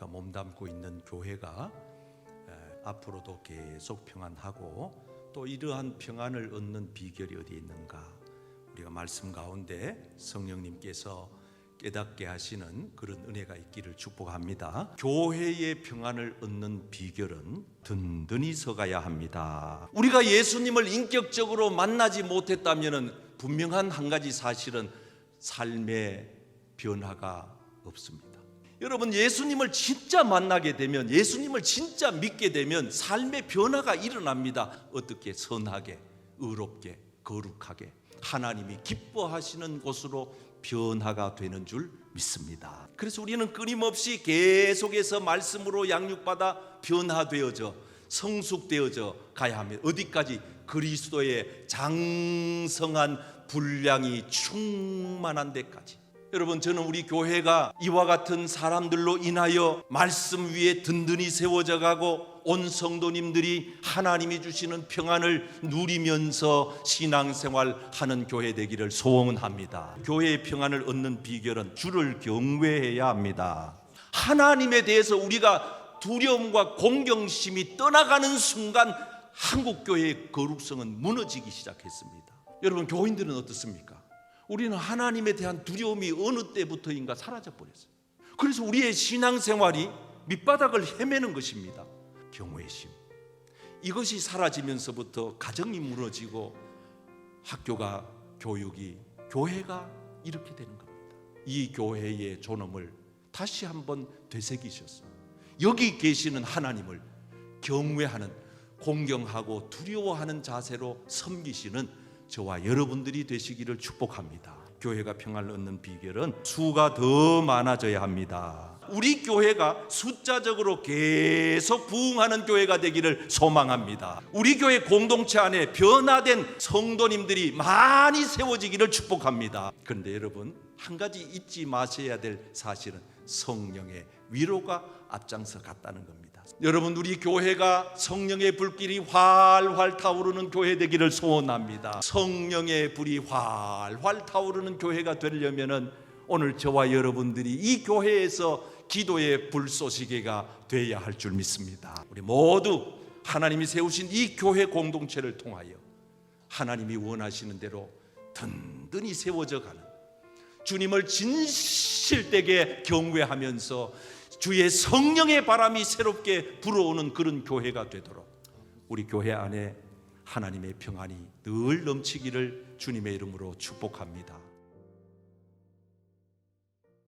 우리가 몸담고 있는 교회가 에, 앞으로도 계속 평안하고 또 이러한 평안을 얻는 비결이 어디에 있는가? 우리가 말씀 가운데 성령님께서 깨닫게 하시는 그런 은혜가 있기를 축복합니다. 교회의 평안을 얻는 비결은 든든히 서가야 합니다. 우리가 예수님을 인격적으로 만나지 못했다면 분명한 한 가지 사실은 삶의 변화가 없습니다. 여러분 예수님을 진짜 만나게 되면 예수님을 진짜 믿게 되면 삶의 변화가 일어납니다. 어떻게 선하게, 의롭게, 거룩하게 하나님이 기뻐하시는 곳으로 변화가 되는 줄 믿습니다. 그래서 우리는 끊임없이 계속해서 말씀으로 양육받아 변화되어져 성숙되어져 가야 합니다. 어디까지 그리스도의 장성한 분량이 충만한 데까지. 여러분 저는 우리 교회가 이와 같은 사람들로 인하여 말씀 위에 든든히 세워져 가고 온 성도님들이 하나님이 주시는 평안을 누리면서 신앙생활 하는 교회 되기를 소원합니다. 교회의 평안을 얻는 비결은 주를 경외해야 합니다. 하나님에 대해서 우리가 두려움과 공경심이 떠나가는 순간 한국 교회의 거룩성은 무너지기 시작했습니다. 여러분 교인들은 어떻습니까? 우리는 하나님에 대한 두려움이 어느 때부터인가 사라져 버렸어요. 그래서 우리의 신앙생활이 밑바닥을 헤매는 것입니다. 경외심. 이것이 사라지면서부터 가정이 무너지고 학교가 교육이 교회가 이렇게 되는 겁니다. 이 교회의 존엄을 다시 한번 되새기셨어요. 여기 계시는 하나님을 경외하는 공경하고 두려워하는 자세로 섬기시는 저와 여러분들이 되시기를 축복합니다. 교회가 평안을 얻는 비결은 수가 더 많아져야 합니다. 우리 교회가 숫자적으로 계속 부흥하는 교회가 되기를 소망합니다. 우리 교회 공동체 안에 변화된 성도님들이 많이 세워지기를 축복합니다. 그런데 여러분 한 가지 잊지 마셔야 될 사실은 성령의 위로가 앞장서 갔다는 겁니다. 여러분 우리 교회가 성령의 불길이 활활 타오르는 교회 되기를 소원합니다. 성령의 불이 활활 타오르는 교회가 되려면은 오늘 저와 여러분들이 이 교회에서 기도의 불쏘시개가 돼야 할 줄 믿습니다. 우리 모두 하나님이 세우신 이 교회 공동체를 통하여 하나님이 원하시는 대로 든든히 세워져 가는 주님을 진 실되게 경외하면서 주의 성령의 바람이 새롭게 불어오는 그런 교회가 되도록 우리 교회 안에 하나님의 평안이 늘 넘치기를 주님의 이름으로 축복합니다.